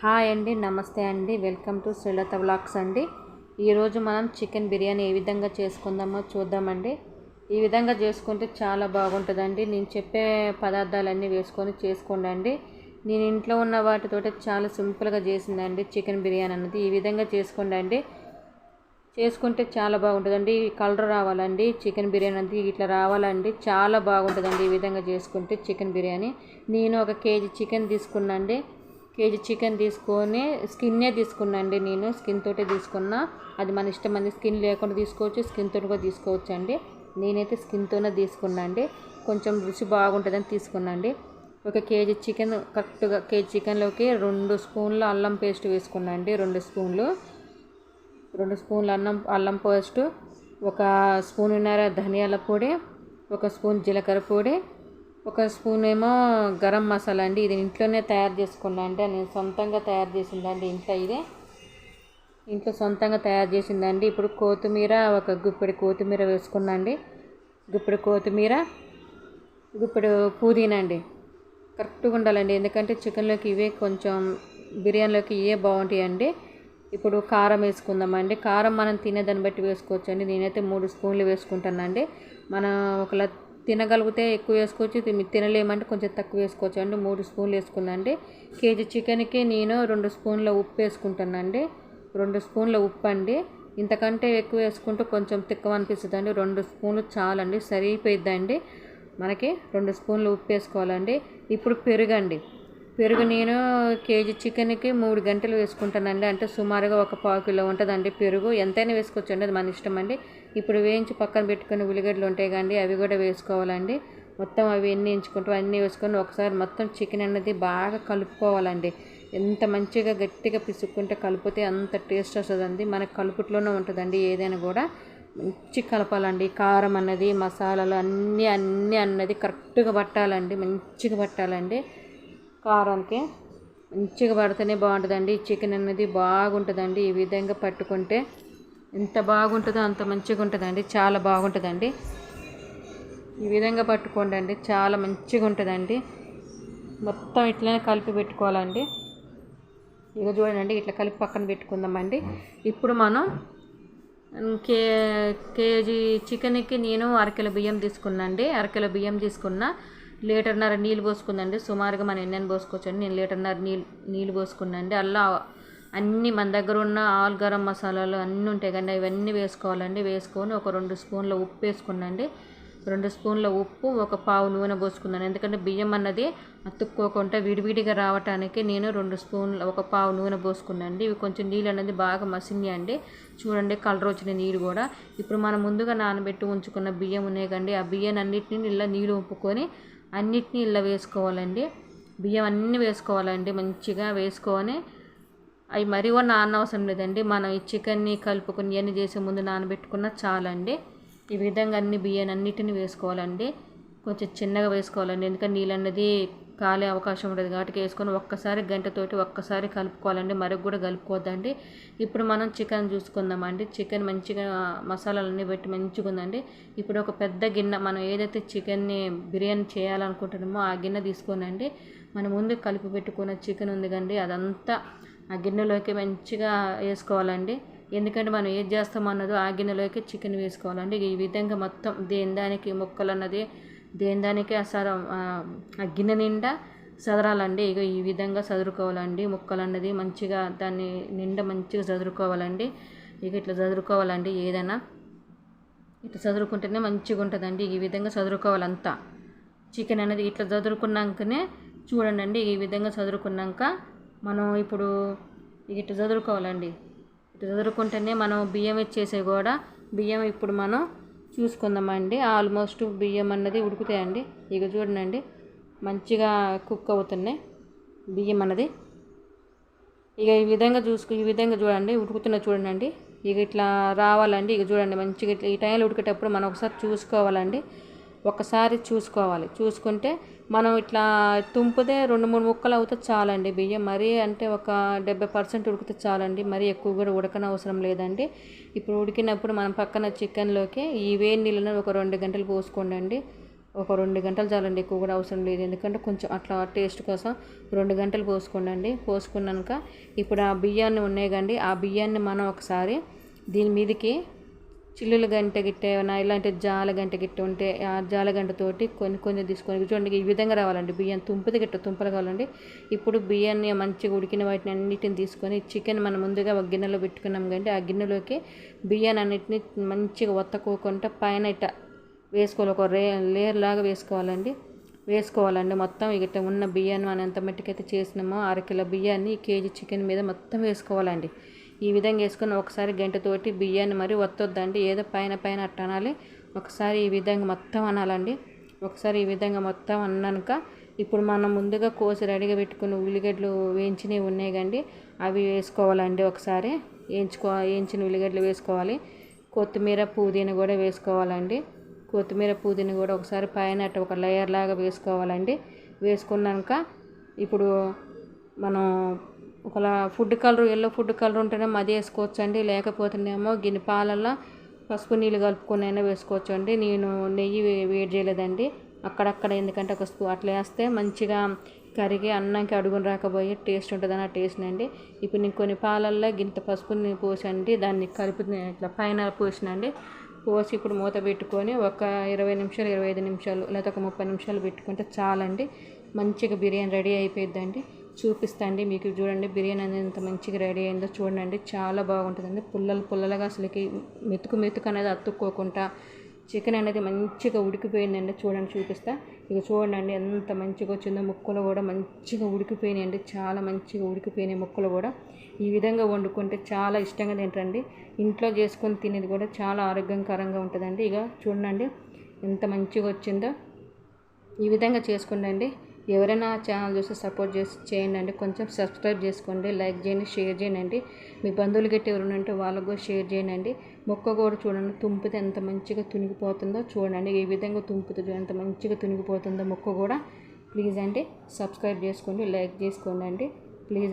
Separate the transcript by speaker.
Speaker 1: Hi అండి నమస్తే అండి. వెల్కమ్ టు శ్రీలత వ్లాగ్స్ అండి. ఈరోజు మనం చికెన్ బిర్యానీ ఏ విధంగా చేసుకుందామో చూద్దామండి. ఈ విధంగా చేసుకుంటే చాలా బాగుంటుందండి. నేను చెప్పే పదార్థాలన్నీ వేసుకొని చేసుకోండి నేను ఇంట్లో ఉన్న వాటితో చాలా సింపుల్గా చేసిందండి చికెన్ బిర్యానీ అన్నది. ఈ విధంగా చేసుకోండి చేసుకుంటే చాలా బాగుంటుందండి. కలర్ రావాలండి. చికెన్ బిర్యానీ అంతా ఇట్లా రావాలండి. చాలా బాగుంటుందండి ఈ విధంగా చేసుకుంటే చికెన్ బిర్యానీ. నేను ఒక కేజీ చికెన్ తీసుకున్నాండి. కేజీ చికెన్ తీసుకొని స్కిన్నే తీసుకున్నాండి నేను. స్కిన్ తోటే తీసుకున్నా. అది మన ఇష్టం అండి. స్కిన్ లేకుండా తీసుకోవచ్చు స్కిన్ తోటి కూడా తీసుకోవచ్చు అండి నేనైతే స్కిన్తోనే తీసుకున్నా అండి కొంచెం రుచి బాగుంటుందని తీసుకున్నాండి ఒక కేజీ చికెన్ కరెక్ట్గా కేజీ చికెన్లోకి రెండు స్పూన్లు అల్లం పేస్ట్ వేసుకున్నా అండి రెండు స్పూన్లు. రెండు స్పూన్లు అన్నం అల్లం పేస్టు ఒక స్పూన్ ఉన్నారా ధనియాల పొడి ఒక స్పూన్ జీలకర్ర పొడి ఒక స్పూన్ ఏమో గరం మసాలా అండి. ఇది ఇంట్లోనే తయారు చేసుకున్నా అంటే నేను సొంతంగా తయారు చేసిందండి ఇంట్లో ఇది. ఇంట్లో సొంతంగా తయారు చేసిందండి. ఇప్పుడు కొత్తిమీర ఒక గుప్పెడు కొత్తిమీర వేసుకున్నా అండి. గుప్పెడు కొత్తిమీర గుప్పెడు పుదీనా అండి. కరెక్ట్గా ఉండాలండి. ఎందుకంటే చికెన్లోకి ఇవే కొంచెం బిర్యానీలోకి ఇవే బాగుంటాయండి ఇప్పుడు కారం వేసుకుందామండి. కారం మనం తినేదాన్ని బట్టి వేసుకోవచ్చు అండి నేనైతే మూడు స్పూన్లు వేసుకుంటానండి. మనం ఒకలా తినగలిగితే ఎక్కువ వేసుకోవచ్చు తినలేమంటే కొంచెం తక్కువ వేసుకోవచ్చు. అండి మూడు స్పూన్లు వేసుకున్నాండి కేజీ చికెన్కి నేను రెండు స్పూన్ల ఉప్పు వేసుకుంటానండి. రెండు స్పూన్ల ఉప్పు అండి. ఇంతకంటే ఎక్కువ వేసుకుంటే కొంచెం తిక్కువ అనిపిస్తుంది అండి రెండు స్పూన్లు చాలండి సరిపోయిద్దండి. మనకి రెండు స్పూన్లు ఉప్పు వేసుకోవాలండి. ఇప్పుడు పెరుగండి. పెరుగు నేను కేజీ చికెన్కి మూడు గంటలు వేసుకుంటానండి. అంటే సుమారుగా ఒక పావు కిలో ఉంటుందండి పెరుగు. ఎంతైనా వేసుకోవచ్చు అండి అది మన ఇష్టం అండి. ఇప్పుడు వేయించి పక్కన పెట్టుకుని ఉల్లిగడ్డలు ఉంటాయి కండి అవి కూడా వేసుకోవాలండి. మొత్తం అవి ఎన్ని ఎంచుకుంటాం అన్నీ వేసుకొని ఒకసారి మొత్తం చికెన్ అన్నది బాగా కలుపుకోవాలండి. ఎంత మంచిగా గట్టిగా పిసుక్కుంటే కలిపితే అంత టేస్ట్ వస్తుందండి. మనకు కలుపుట్లోనే ఉంటుందండి ఏదైనా కూడా. మంచి కలపాలండి. కారం అన్నది మసాలాలు అన్నీ అన్నీ అన్నది కరెక్ట్గా పట్టాలండి. మంచిగా పట్టాలండి. కారానికి మంచిగా పడితేనే బాగుంటుందండి. చికెన్ అనేది బాగుంటుందండి. ఈ విధంగా పట్టుకుంటే ఎంత బాగుంటుందో అంత మంచిగా ఉంటుందండి. చాలా బాగుంటుందండి. ఈ విధంగా పట్టుకోండి అండి. చాలా మంచిగా ఉంటుందండి. మొత్తం ఇట్లనే కలిపి పెట్టుకోవాలండి. ఇక చూడండి ఇట్లా కలిపి పక్కన పెట్టుకుందామండి. ఇప్పుడు మనం కే కేజీ చికెన్కి నేను అరకిలో బియ్యం తీసుకున్నాండి అరకిలో బియ్యం తీసుకున్నా లీటర్న్నర నీళ్ళు పోసుకుందండి. సుమారుగా మనం ఎన్నెన్ని పోసుకోవచ్చండి. నేను లీటర్న్నర నీళ్ళు నీళ్ళు పోసుకున్నాండి అలా అన్నీ మన దగ్గర ఉన్న ఆల్ గరం మసాలాలు అన్నీ ఉంటాయి కండి ఇవన్నీ వేసుకోవాలండి. వేసుకొని ఒక రెండు స్పూన్ల ఉప్పు వేసుకున్నాండి రెండు స్పూన్ల ఉప్పు ఒక పావు నూనె పోసుకున్నాను. ఎందుకంటే బియ్యం అన్నది అతుక్కోకుండా విడివిడిగా రావటానికి నేను రెండు స్పూన్ల ఒక పావు నూనె పోసుకున్నాండి ఇవి కొంచెం నీళ్ళు అనేది బాగా మసినాయండి చూడండి కలర్ వచ్చిన నీళ్ళు కూడా. ఇప్పుడు మనం ముందుగా నానబెట్టి ఉంచుకున్న బియ్యం ఉన్నాయి కండి ఆ బియ్యం అన్నిటిని ఇలా నీళ్ళు ఉప్పుకొని అన్నిటినీ ఇలా వేసుకోవాలండి. బియ్యం అన్నీ వేసుకోవాలండి. మంచిగా వేసుకొని అవి మరీ కూడా నానవసరం లేదండి. మనం ఈ చికెన్ని కలుపుకుని ఇవన్నీ చేసే ముందు నానబెట్టుకున్న చాలండి. ఈ విధంగా అన్ని బియ్యాన్ని అన్నిటిని వేసుకోవాలండి. కొంచెం చిన్నగా వేసుకోవాలండి. ఎందుకంటే నీళ్ళు అన్నది కాలే అవకాశం ఉంటుంది కాబట్టి వేసుకొని ఒక్కసారి గంటతోటి ఒక్కసారి కలుపుకోవాలండి. మరొక కూడా కలుపుకోవద్దండి. ఇప్పుడు మనం చికెన్ చూసుకుందామండి. చికెన్ మంచిగా మసాలాలన్నీ పెట్టి మంచిగా ఉందండి. ఇప్పుడు ఒక పెద్ద గిన్నె మనం ఏదైతే చికెన్ని బిర్యానీ చేయాలనుకుంటున్నామో ఆ గిన్నె తీసుకోనండి. మనం ముందు కలిపి పెట్టుకున్న చికెన్ ఉంది కండి. అదంతా ఆ గిన్నెలోకి మంచిగా వేసుకోవాలండి. ఎందుకంటే మనం ఏది చేస్తామన్నదో ఆ గిన్నెలోకి చికెన్ వేసుకోవాలండి. ఈ విధంగా మొత్తం దేని దానికి ముక్కలు అన్నది దేని దానికి ఆ సర ఆ గిన్నె నిండా సదరాలండి. ఇక ఈ విధంగా చదురుకోవాలండి ముక్కలు అన్నది మంచిగా దాన్ని నిండా మంచిగా చదురుకోవాలండి ఇక ఇట్లా చదురుకోవాలండి ఏదైనా. ఇట్లా చదురుకుంటేనే మంచిగా ఉంటుందండి ఈ విధంగా చదురుకోవాలంతా చికెన్ అనేది ఇట్లా చదురుకున్నాకనే చూడండి అండి ఈ విధంగా చదురుకున్నాక మనం ఇప్పుడు ఇట్లా చదురుకోవాలండి ఇట్లా చదురుకుంటేనే మనం బియ్యం ఇచ్చేసే కూడా బియ్యం ఇప్పుడు మనం చూసుకుందామండి. ఆల్మోస్ట్ బియ్యం అన్నది ఉడుకుతాయండి. ఇక చూడండి మంచిగా కుక్ అవుతున్నాయి బియ్యం అన్నది. ఇక ఈ విధంగా చూసుకు ఈ విధంగా చూడండి ఉడుకుతున్న చూడండి ఇక ఇట్లా రావాలండి. ఇక చూడండి మంచిగా ఇట్లా ఈ టైంలో ఉడికేటప్పుడు మనం ఒకసారి చూసుకోవాలండి. ఒకసారి చూసుకోవాలి. చూసుకుంటే మనం ఇట్లా తుంపితే రెండు మూడు ముక్కలు అవుతే చాలండి బియ్యం. మరీ అంటే ఒక డెబ్బై పర్సెంట్ ఉడికితే చాలండి. మరీ ఎక్కువ కూడా ఉడకన అవసరం లేదండి. ఇప్పుడు ఉడికినప్పుడు మనం పక్కన చికెన్లోకి ఈ వేడి నీళ్ళని ఒక రెండు గంటలు పోసుకోండి ఒక రెండు గంటలు చాలండి ఎక్కువ కూడా అవసరం లేదు. ఎందుకంటే కొంచెం అట్లా టేస్ట్ కోసం రెండు గంటలు పోసుకోండి పోసుకున్నాక ఇప్పుడు ఆ బియ్యాన్ని ఉన్నాయి కండి ఆ బియ్యాన్ని మనం ఒకసారి దీని మీదకి చిల్లుల గంట గిట్ట ఏమైనా ఇలాంటి జాల గంట గిట్ట ఉంటే ఆ జాల గంటతోటి కొన్ని కొన్ని తీసుకొని చూడండి ఈ విధంగా రావాలండి. బియ్యం తుంపది గిట్ట తుంపలు కావాలండి. ఇప్పుడు బియ్యాన్ని మంచిగా ఉడికిన వాటిని అన్నిటిని తీసుకొని చికెన్ మనం ముందుగా ఒక గిన్నెలో పెట్టుకున్నాం కంటే ఆ గిన్నెలోకి బియ్యాన్ని అన్నిటిని మంచిగా ఒత్తకోకుండా పైన ఇట్ట వేసుకోవాలి. ఒక రే లేయర్ లాగా వేసుకోవాలండి. వేసుకోవాలండి. మొత్తం ఇక ఉన్న బియ్యాన్ని మనం ఎంత మట్టికైతే చేసినామో అరకిలో బియ్యాన్ని కేజీ చికెన్ మీద మొత్తం వేసుకోవాలండి. ఈ విధంగా వేసుకొని ఒకసారి గంటతోటి బియ్యాన్ని మరి వత్తొద్దండి. ఏదో పైన పైన అట్ట అనాలి. ఒకసారి ఈ విధంగా మొత్తం అనాలండి. ఒకసారి ఈ విధంగా మొత్తం అన్నాక ఇప్పుడు మనం ముందుగా కోసి రెడీగా పెట్టుకున్న ఉల్లిగడ్డలు వేయించినవి ఉన్నాయి కండి. అవి వేసుకోవాలండి ఒకసారి. వేయించుకో వేయించిన ఉల్లిగడ్డలు వేసుకోవాలి. కొత్తిమీర పుదీనా కూడా వేసుకోవాలండి. కొత్తిమీర పుదీనా కూడా ఒకసారి పైన అట్ట ఒక లేయర్ లాగా వేసుకోవాలండి. వేసుకున్నాక ఇప్పుడు మనం ఒకలా food colour yellow food colour ఉంటేనే మది వేసుకోవచ్చు అండి లేకపోతేనేమో గిన్నె పాలల్లో పసుపు నీళ్ళు కలుపుకునైనా వేసుకోవచ్చు అండి నేను నెయ్యి వేడి చేయలేదండి. అక్కడక్కడ ఎందుకంటే ఒక స్పూ అట్లా వేస్తే మంచిగా కరిగి అన్నంకి అడుగున రాకపోయి టేస్ట్ ఉంటుందని ఆ టేస్ట్ అండి ఇప్పుడు నేను కొన్ని పాలల్లో గింత పసుపుని పోసండి. దాన్ని కలిపి ఇట్లా పైన పోసినండి. పోసి ఇప్పుడు మూత పెట్టుకొని ఒక ఇరవై నిమిషాలు ఇరవై ఐదు నిమిషాలు లేదా ఒక ముప్పై నిమిషాలు పెట్టుకుంటే చాలండి. మంచిగా బిర్యానీ రెడీ అయిపోయిద్దండి. చూపిస్తాండి మీకు చూడండి బిర్యానీ అనేది ఎంత మంచిగా రెడీ అయిందో చూడండి చాలా బాగుంటుందండి. పుల్లలు పుల్లలుగా అసలుకి మెతుకు మెతుకు అనేది అతుక్కోకుండా చికెన్ అనేది మంచిగా ఉడికిపోయిందండి. చూడండి చూపిస్తా. ఇక చూడండి ఎంత మంచిగా వచ్చిందో ముక్కలు కూడా మంచిగా ఉడికిపోయినాయండి చాలా మంచిగా ఉడికిపోయినాయి ముక్కలు కూడా. ఈ విధంగా వండుకుంటే చాలా ఇష్టంగా తింటండి ఇంట్లో చేసుకొని తినేది కూడా చాలా ఆరోగ్యకరంగా ఉంటుందండి. ఇక చూడండి ఎంత మంచిగా వచ్చిందో. ఈ విధంగా చేసుకుండండి ఎవరైనా ఛానల్ చూసి సపోర్ట్ చేసి చేయండి అండి కొంచెం సబ్స్క్రైబ్ చేసుకోండి లైక్ చేయండి షేర్ చేయండి. మీ బంధువులు గట్టి ఎవరైనా ఉంటే వాళ్ళకు కూడా షేర్ చేయండి. మొక్క కూడా చూడండి తుంపితే ఎంత మంచిగా తునిగిపోతుందో చూడండి. ఏ విధంగా తుంపితే ఎంత మంచిగా తునిగిపోతుందో మొక్క కూడా ప్లీజ్ అండి సబ్స్క్రైబ్ చేసుకోండి లైక్ చేసుకోండి అండి. ప్లీజ్